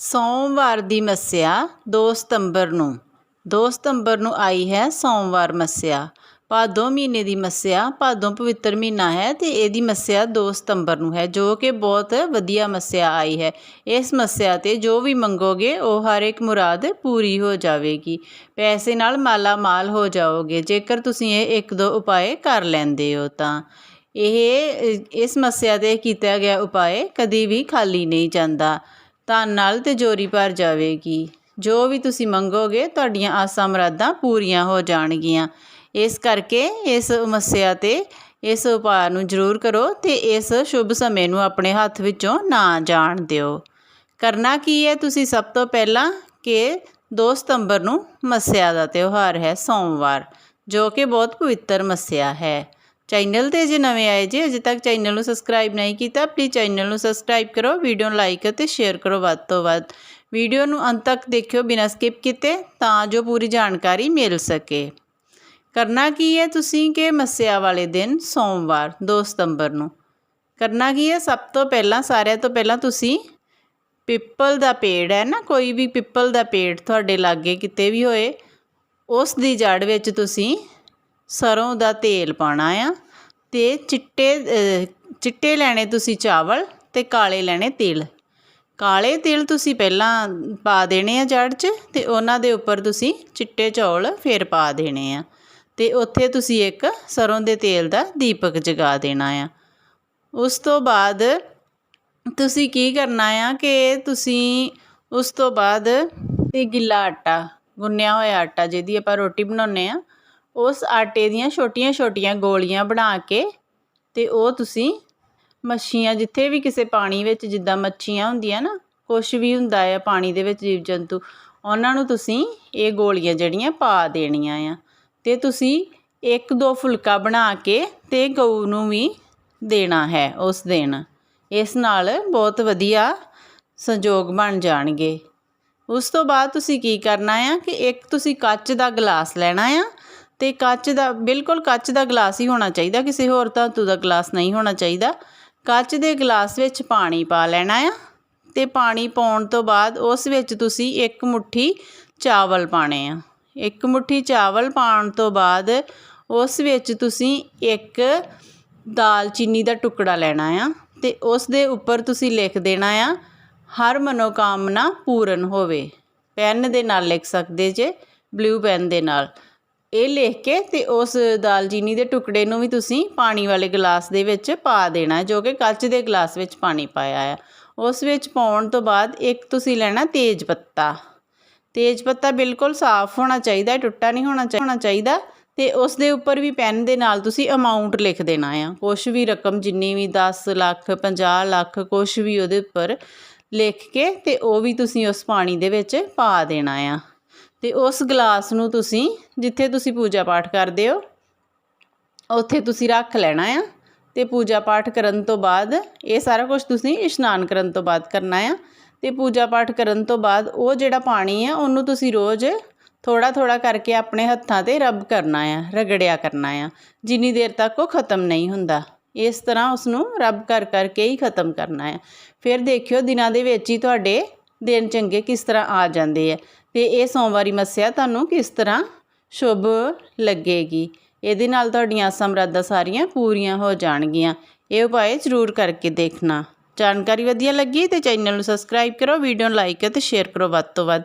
ਸੋਮਵਾਰ ਦੀ ਮੱਸਿਆ 2 ਸਤੰਬਰ ਨੂੰ। 2 ਸਤੰਬਰ ਨੂੰ ਆਈ ਹੈ ਸੋਮਵਾਰ ਮੱਸਿਆ। ਭਾਦੋਂ ਮਹੀਨੇ ਦੀ ਮੱਸਿਆ, ਭਾਦੋਂ ਪਵਿੱਤਰ ਮਹੀਨਾ ਹੈ ਅਤੇ ਇਹਦੀ ਮੱਸਿਆ 2 ਸਤੰਬਰ ਨੂੰ ਹੈ, ਜੋ ਕਿ ਬਹੁਤ ਵਧੀਆ ਮੱਸਿਆ ਆਈ ਹੈ। ਇਸ ਮੱਸਿਆ 'ਤੇ ਜੋ ਵੀ ਮੰਗੋਗੇ, ਉਹ ਹਰ ਇੱਕ ਮੁਰਾਦ ਪੂਰੀ ਹੋ ਜਾਵੇਗੀ। ਪੈਸੇ ਨਾਲ ਮਾਲਾ ਮਾਲ ਹੋ ਜਾਓਗੇ, ਜੇਕਰ ਤੁਸੀਂ ਇਹ ਇੱਕ ਦੋ ਉਪਾਏ ਕਰ ਲੈਂਦੇ ਹੋ ਤਾਂ। ਇਹ, ਇਸ ਮੱਸਿਆ 'ਤੇ ਕੀਤਾ ਗਿਆ ਉਪਾਏ ਕਦੀ ਵੀ ਖਾਲੀ ਨਹੀਂ ਜਾਂਦਾ। ਧਨ ਨਾਲ ਤਿਜੋਰੀ ਭਰ ਜਾਵੇਗੀ। ਜੋ ਵੀ ਤੁਸੀਂ ਮੰਗੋਗੇ, ਤੁਹਾਡੀਆਂ ਆਸਾਂ ਮੁਰਾਦਾਂ ਪੂਰੀਆਂ ਹੋ ਜਾਣਗੀਆਂ। ਇਸ ਕਰਕੇ ਇਸ ਮੱਸਿਆ 'ਤੇ ਇਸ ਉਪਾਅ ਨੂੰ ਜ਼ਰੂਰ ਕਰੋ ਅਤੇ ਇਸ ਸ਼ੁਭ ਸਮੇਂ ਨੂੰ ਆਪਣੇ ਹੱਥ ਵਿੱਚੋਂ ਨਾ ਜਾਣ ਦਿਓ। ਕਰਨਾ ਕੀ ਹੈ, ਤੁਸੀਂ ਸਭ ਤੋਂ ਪਹਿਲਾਂ ਕਿ 2 ਸਤੰਬਰ ਨੂੰ ਮੱਸਿਆ ਦਾ ਤਿਉਹਾਰ ਹੈ, ਸੋਮਵਾਰ, ਜੋ ਕਿ ਬਹੁਤ ਪਵਿੱਤਰ ਮੱਸਿਆ ਹੈ। ਚੈਨਲ 'ਤੇ ਜੇ ਨਵੇਂ ਆਏ ਜੇ, ਅਜੇ ਤੱਕ ਚੈਨਲ ਨੂੰ ਸਬਸਕ੍ਰਾਈਬ ਨਹੀਂ ਕੀਤਾ ਪਲੀਜ਼ ਚੈਨਲ ਨੂੰ ਸਬਸਕ੍ਰਾਈਬ ਕਰੋ ਵੀਡੀਓ ਨੂੰ ਲਾਈਕ ਅਤੇ ਸ਼ੇਅਰ ਕਰੋ ਵੱਧ ਤੋਂ ਵੱਧ। ਵੀਡੀਓ ਨੂੰ ਅੰਤ ਤੱਕ ਦੇਖਿਓ ਬਿਨਾਂ ਸਕਿਪ ਕੀਤੇ, ਤਾਂ ਜੋ ਪੂਰੀ ਜਾਣਕਾਰੀ ਮਿਲ ਸਕੇ। ਕਰਨਾ ਕੀ ਹੈ ਤੁਸੀਂ ਕਿ ਮੱਸਿਆ ਵਾਲੇ ਦਿਨ, ਸੋਮਵਾਰ 2 ਸਤੰਬਰ ਨੂੰ। ਕਰਨਾ ਕੀ ਹੈ, ਸਭ ਤੋਂ ਪਹਿਲਾਂ, ਸਾਰਿਆਂ ਤੋਂ ਪਹਿਲਾਂ ਤੁਸੀਂ ਪਿੱਪਲ ਦਾ ਪੇੜ ਹੈ ਨਾ, ਕੋਈ ਵੀ ਪਿੱਪਲ ਦਾ ਪੇੜ ਤੁਹਾਡੇ ਲਾਗੇ ਕਿਤੇ ਵੀ ਹੋਏ, ਉਸ ਦੀ ਜੜ ਵਿੱਚ ਤੁਸੀਂ ਸਰੋਂ ਦਾ ਤੇਲ ਪਾਉਣਾ ਆ ਤੇ ਚਿੱਟੇ ਚਿੱਟੇ ਲੈਣੇ ਤੁਸੀਂ ਚਾਵਲ ਤੇ ਕਾਲੇ ਲੈਣੇ ਤਿਲ। ਕਾਲੇ ਤਿਲ ਤੁਸੀਂ ਪਹਿਲਾਂ ਪਾ ਦੇਣੇ ਆ ਜੜ 'ਚ ਤੇ ਉਹਨਾਂ ਦੇ ਉੱਪਰ ਤੁਸੀਂ ਚਿੱਟੇ ਚੌਲ ਫਿਰ ਪਾ ਦੇਣੇ ਆ। ਤੇ ਉੱਥੇ ਤੁਸੀਂ ਇੱਕ ਸਰੋਂ ਦੇ ਤੇਲ ਦਾ ਦੀਪਕ ਜਗਾ ਦੇਣਾ ਆ। ਉਸ ਤੋਂ ਬਾਅਦ ਤੁਸੀਂ ਕੀ ਕਰਨਾ ਆ ਕਿ ਤੁਸੀਂ ਉਸ ਤੋਂ ਬਾਅਦ ਤੇ ਗਿੱਲਾ ਆਟਾ, ਗੁੰਨਿਆ ਹੋਇਆ ਆਟਾ ਜਿਹਦੀ ਆਪਾਂ ਰੋਟੀ ਬਣਾਉਂਦੇ ਆ ਉਸ ਆਟੇ ਦੀਆਂ ਛੋਟੀਆਂ-ਛੋਟੀਆਂ ਗੋਲੀਆਂ ਬਣਾ ਕੇ ਤੇ ਉਹ ਤੁਸੀਂ ਮੱਛੀਆਂ, ਜਿੱਥੇ ਵੀ ਕਿਸੇ ਪਾਣੀ ਵਿੱਚ ਜਿੱਦਾਂ ਮੱਛੀਆਂ ਹੁੰਦੀਆਂ ਨਾ, ਕੁਛ ਵੀ ਹੁੰਦਾ ਆ ਪਾਣੀ ਦੇ ਵਿੱਚ ਜੀਵ ਜੰਤੂ ਉਹਨਾਂ ਨੂੰ ਤੁਸੀਂ ਇਹ ਗੋਲੀਆਂ ਜਿਹੜੀਆਂ ਪਾ ਦੇਣੀਆਂ ਆ। ਤੇ ਤੁਸੀਂ ਇੱਕ ਦੋ ਫੁਲਕਾ ਬਣਾ ਕੇ ਤੇ ਗਊ ਨੂੰ ਵੀ ਦੇਣਾ ਹੈ ਉਸ ਦਿਨ। ਇਸ ਨਾਲ ਬਹੁਤ ਵਧੀਆ ਸੰਜੋਗ ਬਣ ਜਾਣਗੇ। ਉਸ ਤੋਂ ਬਾਅਦ ਤੁਸੀਂ ਕੀ ਕਰਨਾ ਆ ਕਿ ਇੱਕ ਤੁਸੀਂ ਕੱਚ ਦਾ ਗਲਾਸ ਲੈਣਾ ਆ ਤੇ ਕੱਚ ਦਾ, ਬਿਲਕੁਲ ਕੱਚ ਦਾ ਗਲਾਸ ਹੀ ਹੋਣਾ ਚਾਹੀਦਾ, ਕਿਸੇ ਹੋਰ ਧਾਤੂ ਦਾ ਗਲਾਸ ਨਹੀਂ ਹੋਣਾ ਚਾਹੀਦਾ। ਕੱਚ ਦੇ ਗਲਾਸ ਵਿੱਚ ਪਾਣੀ ਪਾ ਲੈਣਾ ਆ ਤੇ ਪਾਣੀ ਪਾਉਣ ਤੋਂ ਬਾਅਦ ਉਸ ਵਿੱਚ ਤੁਸੀਂ ਇੱਕ ਮੁਠੀ ਚਾਵਲ ਪਾਣੇ ਆ। ਇੱਕ ਮੁਠੀ ਚਾਵਲ ਪਾਉਣ ਤੋਂ ਬਾਅਦ ਉਸ ਵਿੱਚ ਤੁਸੀਂ ਇੱਕ ਦਾਲਚੀਨੀ ਦਾ ਟੁਕੜਾ ਲੈਣਾ ਆ ਤੇ ਉਸ ਦੇ ਉੱਪਰ ਤੁਸੀਂ ਲਿਖ ਦੇਣਾ ਆ, ਹਰ ਮਨੋਕਾਮਨਾ ਪੂਰਨ ਹੋਵੇ। ਪੈਨ ਦੇ ਨਾਲ ਲਿਖ ਸਕਦੇ ਜੇ, ਬਲੂ ਪੈਨ ਦੇ ਨਾਲ। ਇਹ ਲਿਖ ਕੇ ਤੇ ਉਸ ਦਾਲਚੀਨੀ ਦੇ ਟੁਕੜੇ ਨੂੰ ਵੀ ਤੁਸੀਂ ਪਾਣੀ ਵਾਲੇ ਗਲਾਸ ਦੇ ਵਿੱਚ ਪਾ ਦੇਣਾ ਜੋ ਕਿ ਕੱਚ ਦੇ ਗਲਾਸ ਵਿੱਚ ਪਾਣੀ ਪਾਇਆ ਆ ਉਸ ਵਿੱਚ ਪਾਉਣ ਤੋਂ ਬਾਅਦ ਇੱਕ ਤੁਸੀਂ ਲੈਣਾ ਤੇਜ ਪੱਤਾ। ਤੇਜ ਪੱਤਾ ਬਿਲਕੁਲ ਸਾਫ਼ ਹੋਣਾ ਚਾਹੀਦਾ ਟੁੱਟਾ ਨਹੀਂ ਹੋਣਾ ਹੋਣਾ ਚਾਹੀਦਾ ਤੇ ਉਸ ਦੇ ਉੱਪਰ ਵੀ ਪੈਨ ਦੇ ਨਾਲ ਤੁਸੀਂ ਅਮਾਉਂਟ ਲਿਖ ਦੇਣਾ ਆ। ਕੁਛ ਵੀ ਰਕਮ ਜਿੰਨੀ ਵੀ 10 ਲੱਖ 50 ਲੱਖ, ਕੁਛ ਵੀ ਉਹਦੇ ਉੱਪਰ ਲਿਖ ਕੇ ਤੇ ਉਹ ਵੀ ਤੁਸੀਂ ਉਸ ਪਾਣੀ ਦੇ ਵਿੱਚ ਪਾ ਦੇਣਾ ਆ। ਤੇ ਉਸ ਗਲਾਸ ਨੂੰ ਤੁਸੀਂ ਜਿੱਥੇ ਤੁਸੀਂ ਪੂਜਾ ਪਾਠ ਕਰਦੇ ਹੋ, ਉੱਥੇ ਤੁਸੀਂ ਰੱਖ ਲੈਣਾ ਆ ਤੇ ਪੂਜਾ ਪਾਠ ਕਰਨ ਤੋਂ ਬਾਅਦ ਇਹ ਸਾਰਾ ਕੁਝ ਤੁਸੀਂ ਇਸ਼ਨਾਨ ਕਰਨ ਤੋਂ ਬਾਅਦ ਕਰਨਾ ਆ ਤੇ ਪੂਜਾ ਪਾਠ ਕਰਨ ਤੋਂ ਬਾਅਦ ਉਹ ਜਿਹੜਾ ਪਾਣੀ ਆ ਉਹਨੂੰ ਤੁਸੀਂ ਰੋਜ਼ ਥੋੜਾ ਥੋੜਾ ਕਰਕੇ ਆਪਣੇ ਹੱਥਾਂ ਤੇ ਰਬ ਕਰਨਾ ਆ, ਰਗੜਿਆ ਕਰਨਾ ਆ, ਜਿੰਨੀ ਦੇਰ ਤੱਕ ਉਹ ਖਤਮ ਨਹੀਂ ਹੁੰਦਾ। ਇਸ ਤਰ੍ਹਾਂ ਉਸ ਨੂੰ ਰਬ ਕਰ ਕਰਕੇ ਹੀ ਖਤਮ ਕਰਨਾ ਆ। ਫਿਰ ਦੇਖਿਓ ਦਿਨਾਂ ਦੇ ਵਿੱਚ ਹੀ ਤੁਹਾਡੇ ਦਿਨ ਚੰਗੇ ਕਿਸ ਤਰ੍ਹਾਂ ਆ ਜਾਂਦੇ ਆ। ਤੇ ਇਹ ਸੋਮਵਾਰੀ ਮੱਸਿਆ ਤੁਹਾਨੂੰ ਕਿਸ ਤਰ੍ਹਾਂ ਸ਼ੁਭ ਲੱਗੇਗੀ? ਇਹਦੇ ਨਾਲ ਤੁਹਾਡੀਆਂ ਆਸਾਂ ਮੁਰਾਦਾਂ ਸਾਰੀਆਂ ਪੂਰੀਆਂ ਹੋ ਜਾਣਗੀਆਂ। ਇਹ ਉਪਾਏ ਜ਼ਰੂਰ ਕਰਕੇ ਦੇਖਣਾ। ਜਾਣਕਾਰੀ ਵਧੀਆ ਲੱਗੀ ਤੇ ਚੈਨਲ ਨੂੰ ਸਬਸਕ੍ਰਾਈਬ ਕਰੋ, ਵੀਡੀਓ ਨੂੰ ਲਾਈਕ ਅਤੇ ਸ਼ੇਅਰ ਕਰੋ ਵੱਧ ਤੋਂ ਵੱਧ।